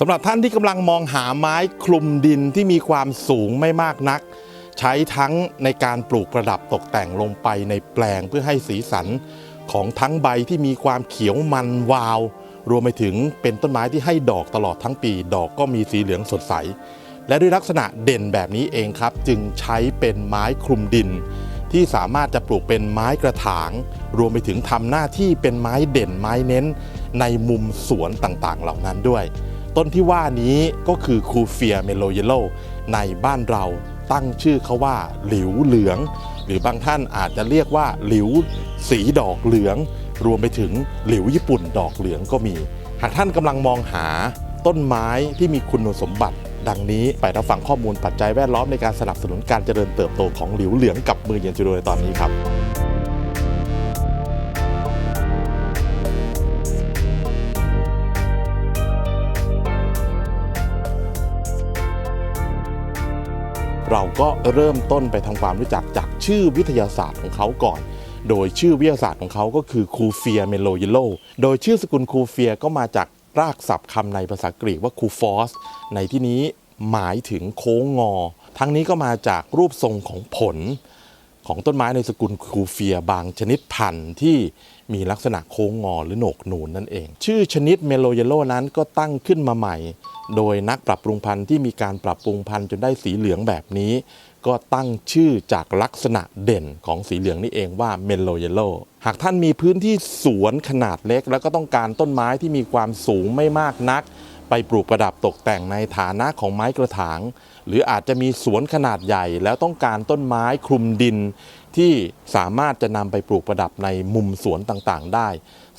สำหรับท่านที่กำลังมองหาไม้คลุมดินที่มีความสูงไม่มากนัก ใช้ทั้งในการปลูกประดับตกแต่งลงไปในแปลงเพื่อให้สีสันของทั้งใบที่มีความเขียวมันวาว รวมไปถึงเป็นต้นไม้ที่ให้ดอกตลอดทั้งปี ดอกก็มีสีเหลืองสดใส และด้วยลักษณะเด่นแบบนี้เองครับ จึงใช้เป็นไม้คลุมดิน ที่สามารถจะปลูกเป็นไม้กระถาง รวมไปถึงทำหน้าที่เป็นไม้เด่นไม้เน้น ในมุมสวนต่างๆ เหล่านั้นด้วย ต้นที่ว่านี้ก็คือคูเฟียเมโลเยโลในบ้านเราตั้งชื่อเขาว่า หลิวเหลือง หรือบางท่านอาจจะเรียกว่า หลิวสีดอกเหลือง รวมไปถึงหลิวญี่ปุ่นดอกเหลืองก็มี หากท่านกำลังมองหาต้นไม้ที่มีคุณสมบัติดังนี้ไปรับฟังข้อมูลปัจจัยแวดล้อมในการสนับสนุนการเจริญเติบโตของหลิวเหลืองกับมือเย็นจูโดในตอนนี้ครับ เราก็เริ่มต้นไปทำความรู้จักจากชื่อวิทยาศาสตร์ของเขาก่อน โดยชื่อวิทยาศาสตร์ของเขาก็คือคูเฟียเมโลยิโล โดยชื่อสกุลคูเฟียก็มาจากรากศัพท์คำในภาษากรีกว่าคูฟอส ในที่นี้หมายถึงโค้งงอ ทั้งนี้ก็มาจากรูปทรงของผล ของต้นไม้ในสกุลคูเฟียบางชนิดพันธุ์ที่มีลักษณะโค้งงอหรือโหนกหนูนนั่นเอง ชื่อชนิดเมโลเยโลนั้นก็ตั้งขึ้นมาใหม่ โดยนักปรับปรุงพันธุ์ที่มีการปรับปรุงพันธุ์จนได้สีเหลืองแบบนี้ ก็ตั้งชื่อจากลักษณะเด่นของสีเหลืองนี่เองว่าเมโลเยโลหากท่านมีพื้นที่สวนขนาดเล็ก แล้วก็ต้องการต้นไม้ที่มีความสูงไม่มากนัก ไปปลูกประดับตกแต่งในฐานะของไม้กระถาง หรืออาจจะมีสวนขนาดใหญ่แล้วต้องการต้นไม้คลุมดิน ที่สามารถจะนำไปปลูกประดับในมุมสวนต่างๆ ได้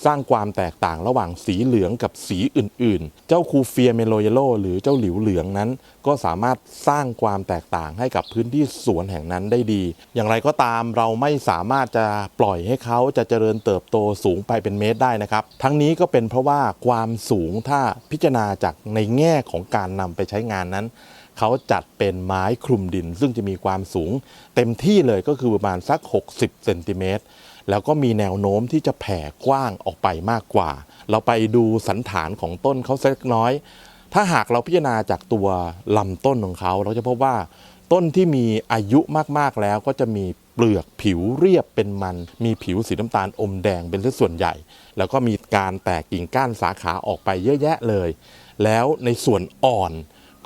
สร้างความแตกต่างระหว่างสีเหลืองกับสีอื่นๆ เจ้าคูเฟียเมโลเยโลหรือเจ้าหลิวเหลืองนั้น ก็สามารถสร้างความแตกต่างให้กับพื้นที่สวนแห่งนั้นได้ดี อย่างไรก็ตามเราไม่สามารถจะปล่อยให้เขาจะเจริญเติบโตสูงไปเป็นเมตรได้นะครับ ทั้งนี้ก็เป็นเพราะว่าความสูงถ้าพิจารณาจากในแง่ของการนำไปใช้งานนั้น เขาจัดเป็นไม้คลุมดิน ซึ่งจะมีความสูงเต็มที่เลยก็คือประมาณสัก 60เซนติเมตรแล้วก็มีแนวโน้มที่จะแผ่กว้างออกไปมากกว่า เราไปดูสันฐานของต้นเขาสักน้อย ถ้าหากเราพิจารณาจากตัวลำต้นของเขา เราจะพบว่าต้นที่มีอายุมากๆแล้วก็จะมีเปลือกผิวเรียบเป็นมัน มีผิวสีน้ำตาลอมแดงเป็นส่วนใหญ่ แล้วก็มีการแตกกิ่งก้านสาขาออกไปเยอะแยะเลย แล้วในส่วนอ่อน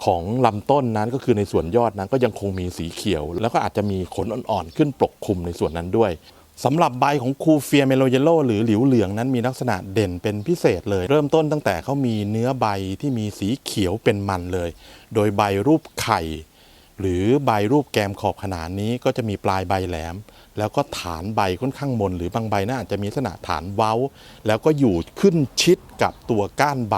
ของลำต้นนั้นก็คือในส่วนยอดนั้นก็ยังคงมีสีเขียว แล้วก็อาจจะมีขนอ่อนๆขึ้นปกคลุมในส่วนนั้นด้วยสำหรับใบของคูเฟียเมโลเยโลหรือหลิวเหลืองนั้นมีลักษณะเด่นเป็นพิเศษเลย เริ่มต้นตั้งแต่เขามีเนื้อใบที่มีสีเขียวเป็นมันเลย โดยใบรูปไข่ หรือใบรูปแกมขอบขนานนี้ก็จะมีปลายใบแหลม แล้วก็ฐานใบค่อนข้างมน หรือบางใบน่าจจะมีลักษณะฐานเว้า แล้วก็อยู่ขึ้นชิดกับตัวก้านใบ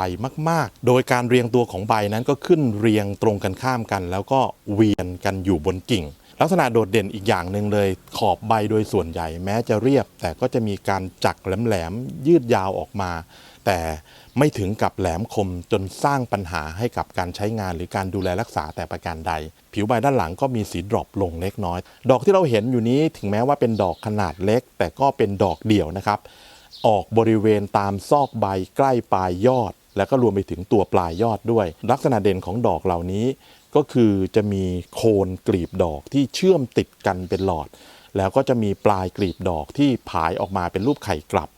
มาก ๆ โดยการเรียงตัวของใบนั้นก็ขึ้นเรียงตรงกันข้ามกัน แล้วก็เวียนกันอยู่บนกิ่ง ลักษณะโดดเด่นอีกอย่างหนึ่งเลย ขอบใบโดยส่วนใหญ่ แม้จะเรียบ แต่ก็จะมีการจักแหลมๆยืดยาวออกมา แต่ไม่ถึงกับแหลมคมจนสร้างปัญหาให้กับการใช้งานหรือการดูแลรักษาแต่ประการใด ผิวใบด้านหลังก็มีสีดรอปลงเล็กน้อย ดอกที่เราเห็นอยู่นี้ถึงแม้ว่าเป็นดอกขนาดเล็ก แต่ก็เป็นดอกเดี่ยวนะครับ ออกบริเวณตามซอกใบใกล้ปลายยอด แล้วก็รวมไปถึงตัวปลายยอดด้วย ลักษณะเด่นของดอกเหล่านี้ ก็คือจะมีโคนกลีบดอกที่เชื่อมติดกันเป็นหลอด แล้วก็จะมีปลายกลีบดอกที่ผายออกมาเป็นรูปไข่กลับ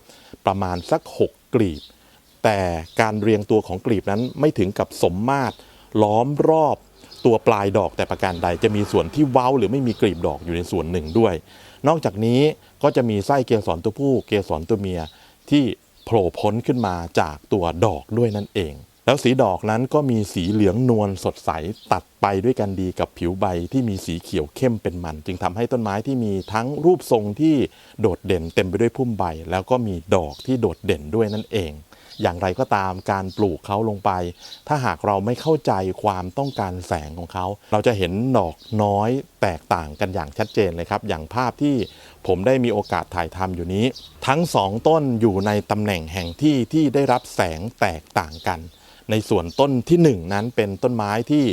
ประมาณสัก 6 กลีบ แต่การเรียงตัวของกลีบนั้นไม่ถึงกับสมมาตรล้อมรอบตัวปลายดอกแต่ประการใดจะมีส่วนที่เว้าหรือไม่มีกลีบดอกอยู่ในส่วนหนึ่งด้วย นอกจากนี้ก็จะมีไส้เกสรตัวผู้เกสรตัวเมียที่โผล่พ้นขึ้นมาจากตัวดอกด้วยนั่นเอง แล้วสีดอกนั้นก็มีสีเหลืองนวลสดใสตัดไปด้วยกันดีกับผิวใบที่มีสีเขียวเข้มเป็นมัน จึงทำให้ต้นไม้ที่มีทั้งรูปทรงที่โดดเด่นเต็มไปด้วยพุ่มใบ แล้วก็มีดอกที่โดดเด่นด้วยนั่นเอง อย่างไรก็ตามการปลูกเขาลงไป ถ้าหากเราไม่เข้าใจความต้องการแสงของเขา เราจะเห็นดอกน้อยแตกต่างกันอย่างชัดเจนเลยครับ อย่างภาพที่ผมได้มีโอกาสถ่ายทำอยู่นี้ ทั้งสองต้นอยู่ในตำแหน่งแห่งที่ที่ได้รับแสงแตกต่างกัน ในส่วนต้นที่หนึ่งนั้นเป็นต้นไม้ที่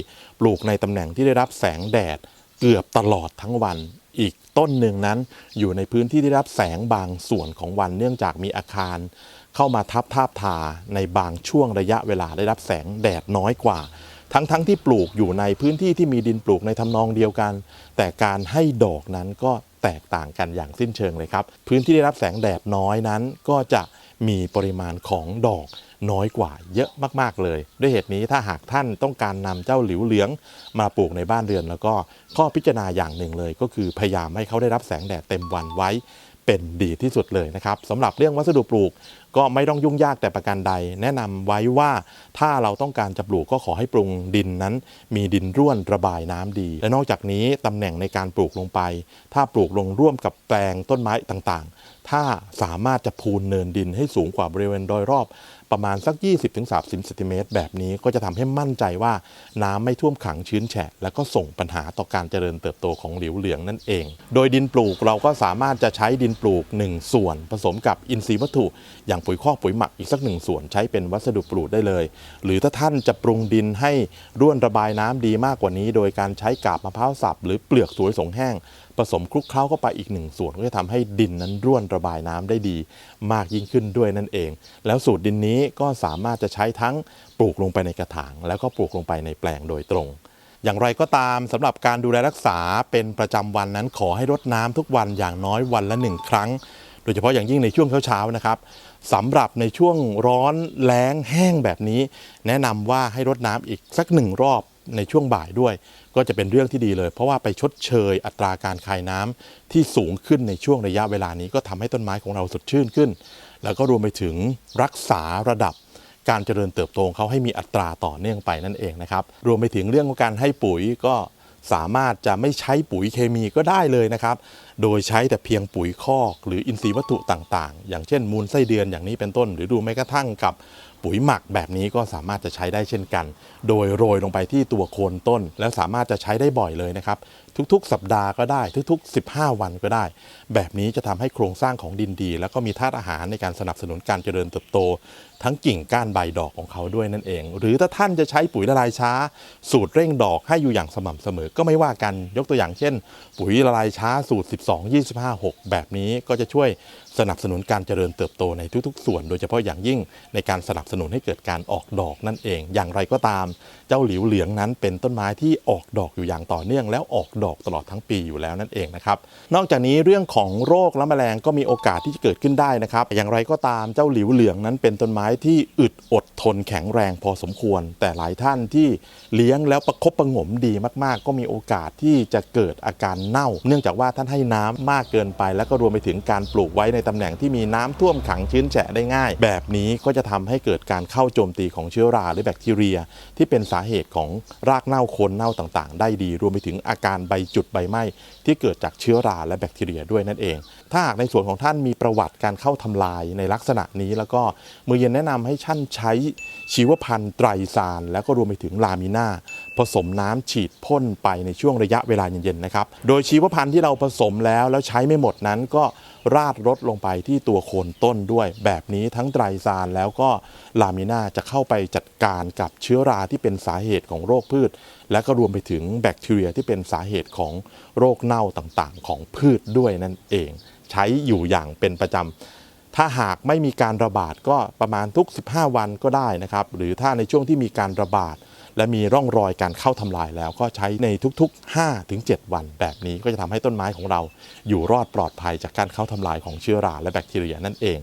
ปลูกในตำแหน่งที่ได้รับแสงแดดเกือบตลอดทั้งวัน อีกต้นหนึ่งนั้นอยู่ในพื้นที่ที่ได้รับแสงบางส่วนของวัน เนื่องจากมีอาคาร เข้ามาทับทาบทาในบางช่วงระยะเวลาได้รับแสงแดดน้อยกว่า ทั้งๆทที่ปลูกอยู่ในพื้นที่ที่มีดินปลูกในทำนองเดียวกัน แต่การให้ดอกนั้นก็แตกต่างกันอย่างสิ้นเชิงเลยครับ พื้นที่ได้รับแสงแดดน้อยนั้นก็จะมีปริมาณของดอก น้อยกว่าเยอะมากๆเลย ด้วยเหตุนี้ถ้าหากท่านต้องการนำเจ้าหลิวเหลืองมาปลูกในบ้านเรือน แล้วก็ข้อพิจารณาอย่างหนึ่งเลย ก็คือพยายามให้เขาได้รับแสงแดดเต็มวันไว้เป็นดีที่สุดเลยนะครับสำหรับเรื่องวัสดุปลูกก็ไม่ต้องยุ่งยากแต่ประการใด แนะนำไว้ว่าถ้าเราต้องการจะปลูกก็ขอให้ปรุงดินนั้น มีดินร่วนระบายน้ำดี และนอกจากนี้ตำแหน่งในการปลูกลงไป ถ้าปลูกลงร่วมกับแปลงต้นไม้ต่างๆ ถ้าสามารถจะพูนเนินดินให้สูงกว่าบริเวณโดยรอบ ประมาณสัก 20-30เซนติเมตรแบบนี้ก็จะทำให้มั่นใจว่าน้ำไม่ท่วมขังชื้นแฉะ และก็ส่งปัญหาต่อการเจริญเติบโตของหลิวเหลืองนั่นเอง โดยดินปลูกเราก็สามารถจะใช้ดินปลูก 1 ส่วน ผสมกับอินทรีย์วัตถุ อย่างปุ๋ยคอกปุ๋ยหมักอีกสักหนึ่งส่วนใช้เป็นวัสดุปลูกได้เลย หรือถ้าท่านจะปรุงดินให้ร่วนระบายน้ำดีมากกว่านี้ โดยการใช้กาบมะพร้าวสับหรือเปลือกสวยสงแห้ง ผสมคลุกเคล้าเข้าไปอีกหนึ่งส่วนก็จะทำให้ดินนั้นร่วนระบายน้ำได้ดี มากยิ่งขึ้นด้วยนั่นเอง แล้วสูตรดินนี้ก็สามารถจะใช้ทั้งปลูกลงไปในกระถาง แล้วก็ปลูกลงไปในแปลงโดยตรง อย่างไรก็ตามสำหรับการดูแลรักษาเป็นประจำวันนั้นขอให้รดน้ำทุกวันอย่างน้อยวันละหนึ่งครั้ง โดยเฉพาะอย่างยิ่งในช่วงเช้าๆนะครับสำหรับในช่วงร้อนแล้งแห้งแบบนี้ แนะนำว่าให้รดน้ำอีกสักหนึ่งรอบ ในช่วงบ่ายด้วย ก็จะเป็นเรื่องที่ดีเลย เพราะว่าไปชดเชยอัตราการคายน้ำที่สูงขึ้นในช่วงระยะเวลานี้ก็ทำให้ต้นไม้ของเราสดชื่นขึ้น แล้วก็รวมไปถึงรักษาระดับการเจริญเติบโตของเขาให้มีอัตราต่อเนื่องไปนั่นเองนะครับรวมไปถึงเรื่องของการให้ปุ๋ยก็สามารถจะไม่ใช้ปุ๋ยเคมีก็ได้เลยนะครับโดยใช้แต่เพียงปุ๋ยคอกหรืออินทรีย์วัตถุต่างๆ อย่างเช่นมูลไส้เดือนอย่างนี้เป็นต้น หรือดูแม้กระทั่งกับปุ๋ยหมักแบบนี้ก็สามารถจะใช้ได้เช่นกัน โดยโรยลงไปที่ตัวโคนต้น แล้วสามารถจะใช้ได้บ่อยเลยนะครับ ทุกๆ สัปดาห์ก็ได้ ทุกๆ 15 วันก็ได้ แบบนี้จะทำให้โครงสร้างของดินดี แล้วก็มีธาตุอาหารในการสนับสนุนการเจริญเติบโต ทั้งกิ่งก้านใบดอกของเขาด้วยนั่นเอง หรือถ้าท่านจะใช้ปุ๋ยละลายช้า สูตรเร่งดอกให้อยู่อย่างสม่ำเสมอ ก็ไม่ว่ากัน ยกตัวอย่างเช่น ปุ๋ยละลายช้าสูตร22 25 6 แบบนี้ก็จะช่วยสนับสนุนการเจริญเติบโตในทุกๆ ส่วน โดยเฉพาะอย่างยิ่งในการสนับสนุนให้เกิดการออกดอกนั่นเอง อย่างไรก็ตาม เจ้าหลิวเหลืองนั้นเป็นต้นไม้ที่ออกดอกอยู่อย่างต่อเนื่อง แล้วออกดอกตลอดทั้งปีอยู่แล้วนั่นเองนะครับ นอกจากนี้เรื่องของโรคและแมลงก็มีโอกาสที่จะเกิดขึ้นได้นะครับ อย่างไรก็ตามเจ้าหลิวเหลืองนั้นเป็นต้นไม้ที่อึดอดทนแข็งแรงพอสมควร แต่หลายท่านที่เลี้ยงแล้วประคบประงมดีมาก ๆ ก็มีโอกาสที่จะเกิดอาการเน่า เนื่องจากว่าท่านให้น้ำมากเกินไป แล้วก็รวมไปถึงการปลูกไว้ในตำแหน่งที่มีน้ำท่วมขังชื้นแฉะได้ง่าย แบบนี้ก็จะทำให้เกิดการเข้าโจมตีของเชื้อราหรือแบคทีเรีย ที่เป็นสาเหตุของรากเน่าโคนเน่าต่างๆ ได้ดี รวมไปถึงอาการใบจุดใบไหม้ที่เกิดจากเชื้อราและแบคทีเรียด้วยนั่นเอง ถ้าหากในส่วนของท่านมีประวัติการเข้าทำลายในลักษณะนี้ แล้วก็มือเย็นแนะนำให้ท่านใช้ชีวพันธุ์ไตรซาน แล้วก็รวมไปถึงลามิน่าผสมน้ำฉีดพ่นไปในช่วงระยะเวลาเย็นๆนะครับ โดยชีวพันธุ์ที่เราผสมแล้วแล้วใช้ไม่หมดนั้นก็ ราดรดลงไปที่ตัวโคนต้นด้วย แบบนี้ทั้งไตรซานแล้วก็ลามิน่าจะเข้าไปจัดการกับเชื้อราที่เป็นสาเหตุของโรคพืช และก็รวมไปถึงแบคทีเรียที่เป็นสาเหตุของโรคเน่าต่างๆ ของพืชด้วยนั่นเอง ใช้อยู่อย่างเป็นประจำถ้าหากไม่มีการระบาดก็ประมาณทุก 15 วันก็ได้นะครับ หรือถ้าในช่วงที่มีการระบาด และมีร่องรอยการเข้าทำลายแล้วก็ใช้ในทุกๆ 5-7 วันแบบนี้ก็จะทำให้ต้นไม้ของเราอยู่รอดปลอดภัยจากการเข้าทำลายของเชื้อราและแบคทีเรียนั่นเอง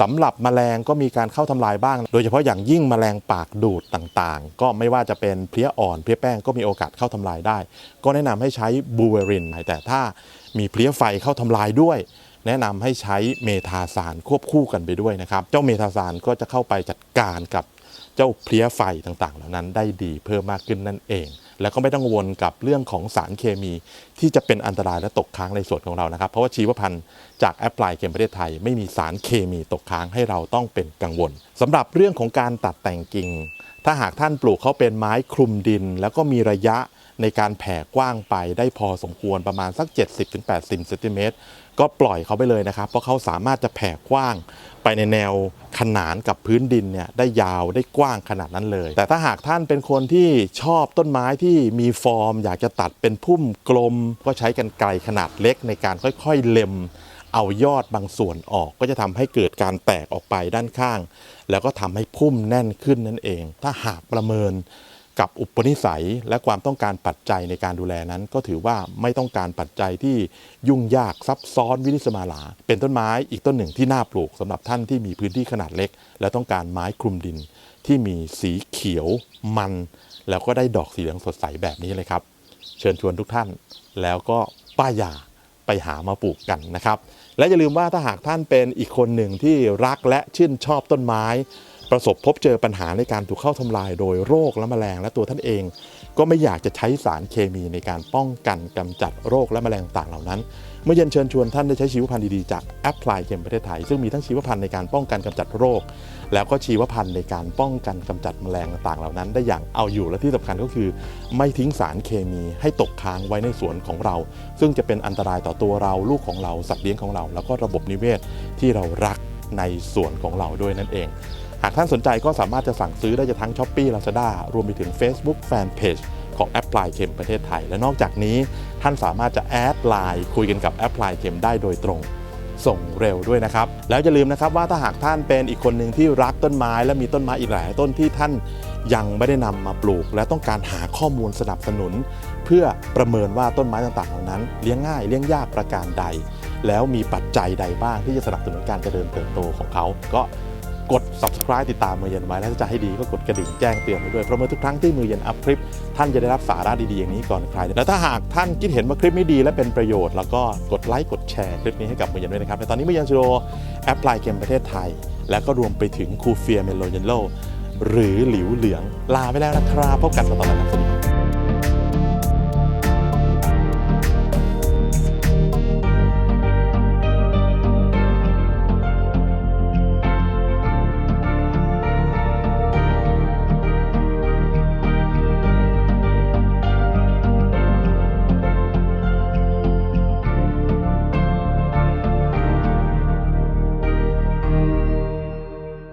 สำหรับแมลงก็มีการเข้าทำลายบ้าง โดยเฉพาะอย่างยิ่งแมลงปากดูดต่างๆ ก็ไม่ว่าจะเป็นเพลี้ยอ่อนเพลี้ยแป้งก็มีโอกาสเข้าทำลายได้ ก็แนะนำให้ใช้บูเวรินแต่ถ้ามีเพลี้ยไฟเข้าทำลายด้วย แนะนำให้ใช้เมทาซานควบคู่กันไปด้วยนะครับ เจ้าเมทาซานก็จะเข้าไปจัดการกับ เจ้าเพลี้ยไฟต่างๆ เหล่านั้นได้ดีเพิ่มมากขึ้นนั่นเอง แล้วก็ไม่ต้องกังวลกับเรื่องของสารเคมี ที่จะเป็นอันตรายและตกค้างในส่วนของเรานะครับ เพราะว่าชีวพันธุ์จากแอปพลายเกมประเทศไทย ไม่มีสารเคมีตกค้างให้เราต้องเป็นกังวลสำหรับเรื่องของการตัดแต่งกิ่ง ถ้าหากท่านปลูกเขาเป็นไม้คลุมดิน แล้วก็มีระยะในการแผ่กว้างไปได้พอสมควรประมาณสัก 70-80เซนติเมตรก็ปล่อยเขาไปเลยนะครับ เพราะเขาสามารถจะแผ่กว้างไปในแนวขนานกับพื้นดินเนี่ยได้ยาวได้กว้างขนาดนั้นเลย แต่ถ้าหากท่านเป็นคนที่ชอบต้นไม้ที่มีฟอร์ม อยากจะตัดเป็นพุ่มกลม ก็ใช้กันไกลขนาดเล็กในการค่อยๆเล็ม เอายอดบางส่วนออกก็จะทำให้เกิดการแตกออกไปด้านข้าง แล้วก็ทำให้พุ่มแน่นขึ้นนั่นเอง ถ้าหากประเมินกับอุปนิสัยและความต้องการปัจจัยในการดูแลนั้น ก็ถือว่าไม่ต้องการปัจจัยที่ยุ่งยากซับซ้อนวินิสมาลา เป็นต้นไม้อีกต้นหนึ่งที่น่าปลูกสำหรับท่านที่มีพื้นที่ขนาดเล็ก และต้องการไม้คลุมดิน ที่มีสีเขียวมัน แล้วก็ได้ดอกสีเหลืองสดใสแบบนี้เลยครับ เชิญชวนทุกท่าน แล้วก็ป้ายยา ไปหามาปลูกกันนะครับ และอย่าลืมว่าถ้าหากท่านเป็นอีกคนหนึ่งที่รักและชื่นชอบต้นไม้ ประสบพบเจอปัญหาในการถูกเข้าทำลายโดยโรคและแมลงและตัวท่านเอง ก็ไม่อยากจะใช้สารเคมีในการป้องกันกำจัดโรคและแมลงต่างเหล่านั้น เมื่อเย็นเชิญชวนท่านได้ใช้ชีวพันธุ์ดีๆจากแอปพลายเคมประเทศไทย ซึ่งมีทั้งชีวพันธุ์ในการป้องกันกำจัดโรค แล้วก็ชีวพันธุ์ในการป้องกันกำจัดแมลงต่างๆเหล่านั้น ได้อย่างเอาอยู่และที่สำคัญก็คือ ไม่ทิ้งสารเคมีให้ตกค้างไว้ในสวนของเรา ซึ่งจะเป็นอันตรายต่อตัวเราลูกของเราสัตว์เลี้ยงของเรา แล้วก็ระบบนิเวศที่เรารักในสวนของเราด้วยนั่นเองหากท่านสนใจก็สามารถจะสั่งซื้อได้จากทั้ง s h อ p e e Lazada รวมไปถึง Facebook Fanpage ของแอปพลายเข็มประเทศไทย และนอกจากนี้ท่านสามารถจะแอดไลน์คุยกันกับแอปพลายเข็มได้โดยตรงส่งเร็วด้วยนะครับ แล้วอย่าลืมนะครับว่าถ้าหากท่านเป็นอีกคนหนึ่งที่รักต้นไม้ และมีต้นไม้อีกหลายต้นที่ท่านยังไม่ได้นำมาปลูก และต้องการหาข้อมูลสนับสนุน เพื่อประเมินว่าต้นไม้ต่างๆเหล่านั้น เลี้ยงง่ายเลี้ยงยากประการใด แล้วมีปัจจัยใดบ้างที่จะสนับสนุนการเจริญเติบโตของเขาก็ กด subscribe ติดตามมือเย็นไว้ และถ้าจะให้ดีก็กดกระดิ่งแจ้งเตือนไว้ด้วย เพราะเมื่อทุกครั้งที่มือเย็นอัพคลิป ท่านจะได้รับสาระดีๆอย่างนี้ก่อนใคร และถ้าหากท่านคิดเห็นว่าคลิปนี้ดีและเป็นประโยชน์ แล้วก็กดไลค์กดแชร์คลิปนี้ให้กับมือเย็นด้วยนะครับในตอนนี้มือเย็นชิโรแอปพลายเกมประเทศไทย และก็รวมไปถึงคูเฟียเมโลเยนโลหรือหลิวเหลืองลาไปแล้วนะครับพบกันตอนหน้าสวัสดีครับ